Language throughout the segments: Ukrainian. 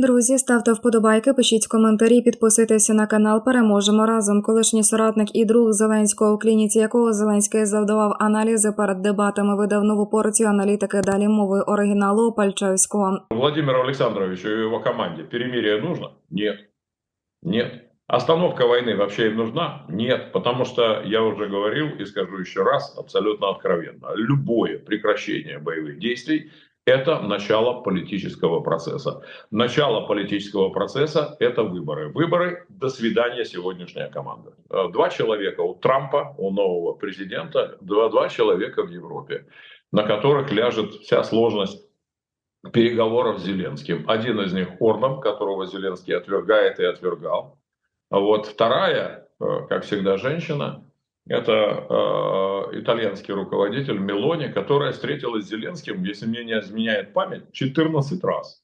Друзі, ставте вподобайки, пишіть коментарі, підписуйтеся на канал. Переможемо разом. Колишній соратник і друг Зеленського, у клініці якого Зеленський завдавав аналізи перед дебатами, видав нову порцію аналітики. Далі мовою оригіналу Пальчевського. Владимиру Александровичу и его команде перемирие нужно? Нет. Нет. Остановка войны вообще им нужна? Нет. Потому что я уже говорил и скажу еще раз абсолютно откровенно. Любое прекращение боевых действий – это начало политического процесса. Начало политического процесса – это выборы. Выборы – до свидания сегодняшняя команда. Э, Два человека у Трампа, у нового президента, два, два человека в Европе, на которых ляжет вся сложность переговоров с Зеленским. Один из них Орбан, которого Зеленский отвергает и отвергал. А вот вторая, э, как всегда, женщина, это э, итальянский руководитель Мелони, которая встретилась с Зеленским, если мне не изменяет память, 14 раз.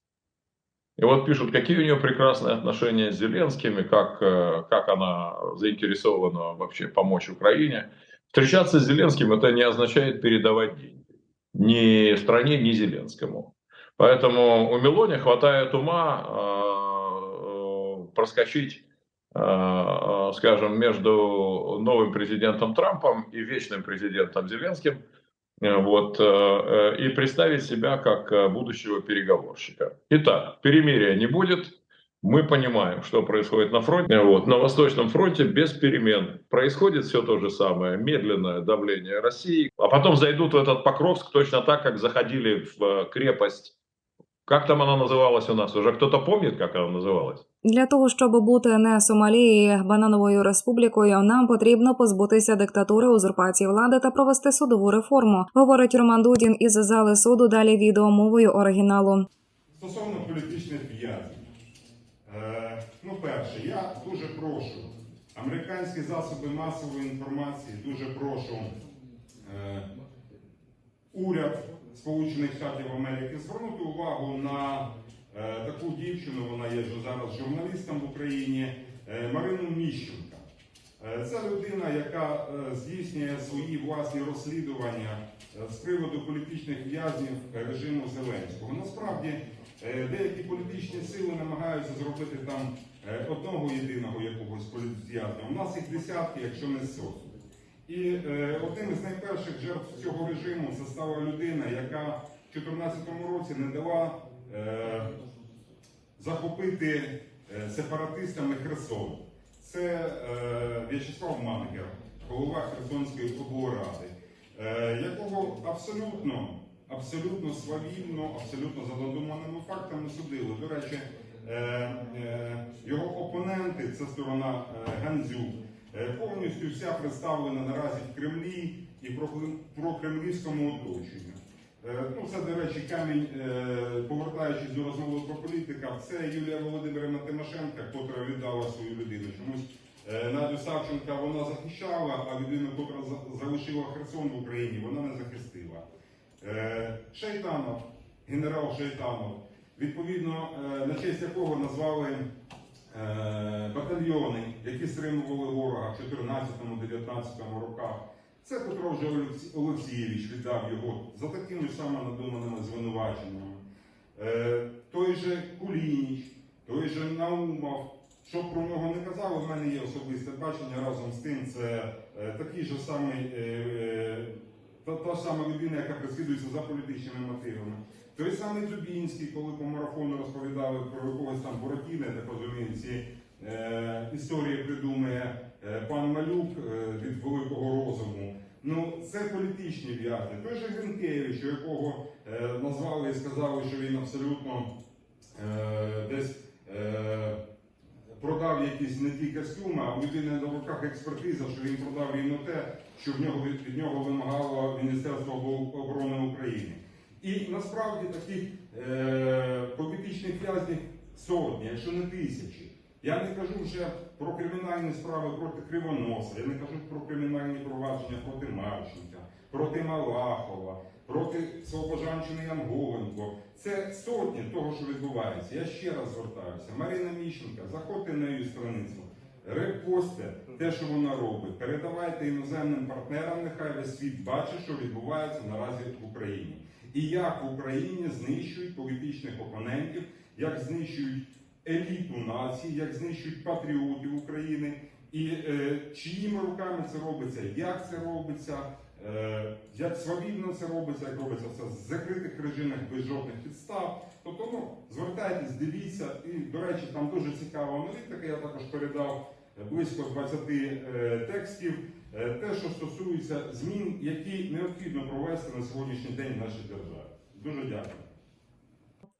И вот пишут, какие у нее прекрасные отношения с Зеленским, и как, э, как она заинтересована вообще помочь Украине. Встречаться с Зеленским это не означает передавать деньги ни стране, ни Зеленскому. Поэтому у Мелони хватает ума э, э, проскочить, скажем, между новым президентом Трампом и вечным президентом Зеленским, э, вот, э, э, и представить себя как э, будущего переговорщика. Итак, перемирия не будет. Мы понимаем, что происходит на фронте. Вот, на Восточном фронте без перемен происходит все то же самое. Медленное давление России. А потом зайдут в этот Покровск точно так, как заходили в э, крепость. Как там она называлась у нас? Уже кто-то помнит, как она называлась? Для того щоб бути не Сомалією, банановою республікою, нам потрібно позбутися диктатури, узурпації влади та провести судову реформу, говорить Роман Дудін із зали суду. Далі відео мовою оригіналу. Стосовно політичних в'язнів, е, ну перше, я дуже прошу американські засоби масової інформації, дуже прошу е, уряд Сполучених Штатів Америки звернути увагу на е, таку дівчину, вона є вже зараз журналістом в Україні, е, Марину Міщенка. Е, Це людина, яка е, здійснює свої власні розслідування е, з приводу політичних в'язнів режиму Зеленського. Насправді е, деякі політичні сили намагаються зробити там е, одного єдиного якогось політв'язня. У нас їх десятки, якщо не сотні. І е, одним із найперших жертв цього режиму стала людина, яка в 2014 році не дала е, захопити е, сепаратистами Херсон. Це е, В'ячеслав Мангер, голова Херсонської облради, е, якого абсолютно, абсолютно свавільно, абсолютно за надуманими фактами судили. До речі, е, е, його опоненти, це сторона е, Гандзюк, повністю вся представлена наразі в Кремлі і про, кремлівському оточенню. Е, Ну, це, до речі, камінь, е, повертаючись до розмови про політика, це Юлія Володимирівна Тимошенка, котра віддала свою людину. Чомусь е, Надю Савченка вона захищала, а людину, котра за- залишила Херсон в Україні, вона не захистила. Е, Шайтанов, генерал Шайтанов, відповідно, е, на честь якого назвали е, батальйони, які стримували ворога в 14-19 роках. Це Петро вже Олексійович віддав його за такими ж саме надуманими звинуваченнями. Е, той же Кулініч, той же Наумов. Що про нього не казали, в мене є особисте бачення разом з тим. Це е, такий же самий, е, е, та, та сама людина, яка переслідується за політичними мотивами. Той самий Зубінський, коли по марафону розповідали про якогось там Боротіна, я так розумію, ці е, придумує е, пан Малюк е, від великого розуму. Ну, це політичні в'язні. Той же Гринкевич, якого е, назвали і сказали, що він абсолютно е, десь е, продав якісь не ті костюми, а у людини на руках експертиза, що він продав рівно те, що в нього від, від нього вимагало Міністерство оборони України. І насправді таких е, політичних в'язнів сотні, якщо не тисячі. Я не кажу вже про кримінальні справи проти Кривоноса, я не кажу про кримінальні провадження проти Марченка, проти Малахова, проти Слобожанщини Янголенко. Це сотні того, що відбувається. Я ще раз звертаюся. Марина Міщенка, заходьте на її страницю, репостте те, що вона робить. Передавайте іноземним партнерам, нехай весь світ бачить, що відбувається наразі в Україні. І як в Україні знищують політичних опонентів, як знищують еліту нації, як знищують патріотів України, і е, чиїми руками це робиться, як це робиться, е, як свавільно це робиться, як робиться це в закритих режимах без жодних підстав. Тобто, ну звертайтесь, дивіться, і до речі, там дуже цікава аналітика. Я також передав близько 20 е, текстів. Е, Те, що стосується змін, які необхідно провести на сьогоднішній день в нашій державі. Дуже дякую.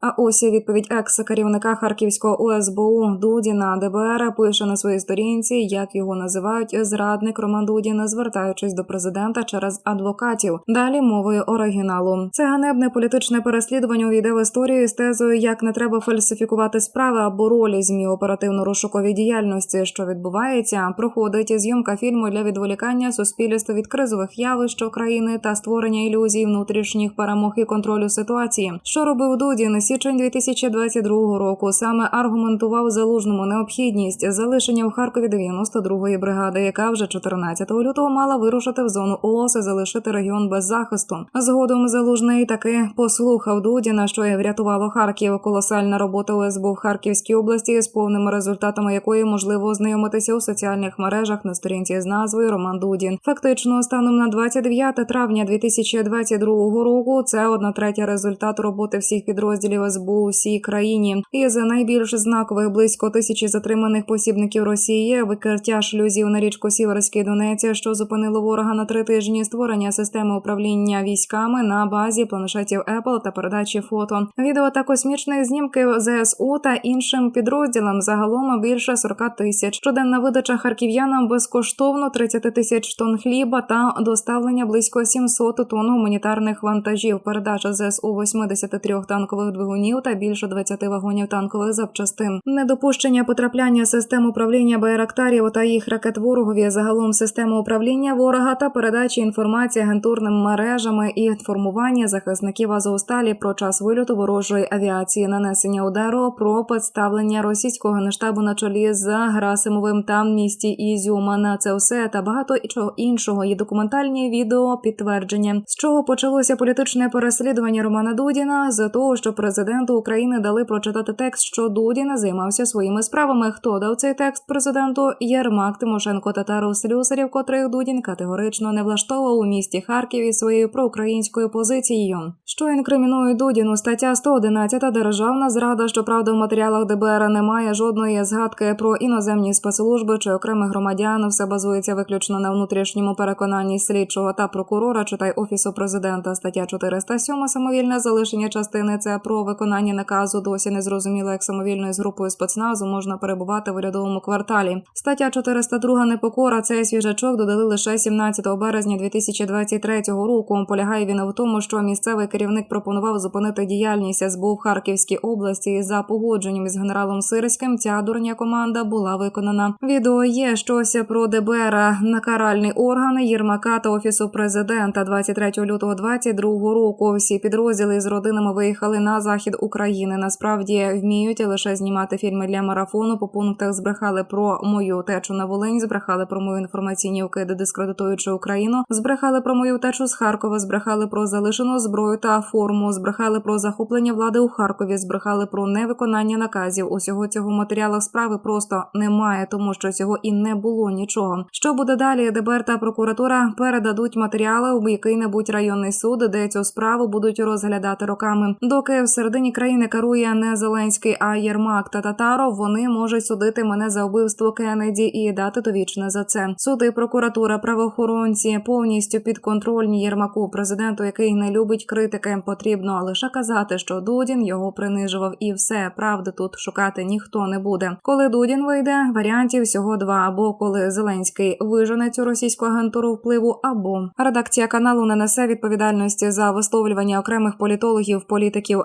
А ось відповідь екс-керівника Харківського ОСБУ Дудіна ДБР пише на своїй сторінці, як його називають зрадник Роман Дудін, звертаючись до президента через адвокатів. Далі мовою оригіналу. Це ганебне політичне переслідування увійде в історію з тезою, як не треба фальсифікувати справи або ролі змі оперативно-розшуковій діяльності, що відбувається. Проходить зйомка фільму для відволікання суспільства від кризових явищ України та створення ілюзій внутрішніх перемог і контролю ситуації. Що робив Дудін? Січень 2022 року саме аргументував залужному необхідність залишення в Харкові 92-ї бригади, яка вже 14 лютого мала вирушити в зону ООС і залишити регіон без захисту. Згодом залужний таки послухав Дудіна, що і врятувало Харків. Колосальна робота ОСБУ в Харківській області з повними результатами якої можливо ознайомитися у соціальних мережах на сторінці з назвою Роман Дудін. Фактично, станом на 29 травня 2022 року це одна третя результат роботи всіх підрозділів СБУ у всій країні. Із найбільш знакових близько тисячі затриманих посібників Росії, викриття шлюзів на річку Сіверський Донець, що зупинило ворога на три тижні, створення системи управління військами на базі планшетів Apple та передачі фото, відео та космічних знімків ЗСУ та іншим підрозділам загалом більше 40 тисяч. Щоденна видача харків'янам безкоштовно 30 тисяч тонн хліба та доставлення близько 700 тонн гуманітарних вантажів. Передача ЗСУ 83 танкових двигунів та більше 20 вагонів танкових запчастин. Недопущення потрапляння систем управління байрактарів та їх ракет ворогові, загалом системи управління ворога та передачі інформації агентурними мережами і формування захисників Азовсталі про час вильоту ворожої авіації, нанесення удару про підставлення російського генштабу на чолі з Грасимовим та місті Ізюма. На це все та багато чого іншого. Є документальні відео підтвердження, з чого почалося політичне переслідування Романа Дудіна? З того, що президенту України дали прочитати текст, що Дудін займався своїми справами. Хто дав цей текст президенту? Єрмак Тимошенко Татаров Слюсарів, котрих Дудін категорично не влаштовував у місті Харкові своєю проукраїнською позицією. Що інкримінує Дудіну? Стаття 111 державна зрада. Щоправда, в матеріалах ДБР немає жодної згадки про іноземні спецслужби чи окремих громадян. Все базується виключно на внутрішньому переконанні слідчого та прокурора. Читай офісу президента. Стаття 407 самовільне залишення частини. Це про виконання наказу. Досі не зрозуміло, як самовільною з групою спецназу можна перебувати в урядовому кварталі. Стаття 402 непокора. Цей свіжачок додали лише 17 березня 2023 року. Полягає він в тому, що місцевий керівник пропонував зупинити діяльність СБУ в Харківській області. І За погодженням із генералом Сирським ця дурня команда була виконана. Відео є щось про ДБР на каральний орган Єрмака та офісу президента 23 лютого 2022 року. Всі підрозділи з родинами виїхали на захід України. Насправді вміють лише знімати фільми для марафону. По пунктах збрехали про мою течу на Волинь, збрехали про мою інформаційні вкиди, дискредитуючи Україну. Збрехали про мою течу з Харкова, збрехали про залишену зброю та форму, збрехали про захоплення влади у Харкові, збрехали про невиконання наказів. Усього цього в матеріалах справи просто немає, тому що цього і не було нічого. Що буде далі? ДБР та прокуратура передадуть матеріали у який-небудь районний суд, де цю справу будуть розглядати роками. Доки в середині країни керує не Зеленський, а Єрмак та Татаров, вони можуть судити мене за вбивство Кеннеді і дати довічне за це. Суди, прокуратура, правоохоронці повністю підконтрольні Єрмаку, президенту, який не любить критики. Потрібно лише казати, що Дудін його принижував, і все правди тут шукати ніхто не буде. Коли Дудін вийде, варіантів всього два: або коли Зеленський вижене цю російську агентуру впливу, або редакція каналу не несе відповідальності за висловлювання окремих політологів, політиків,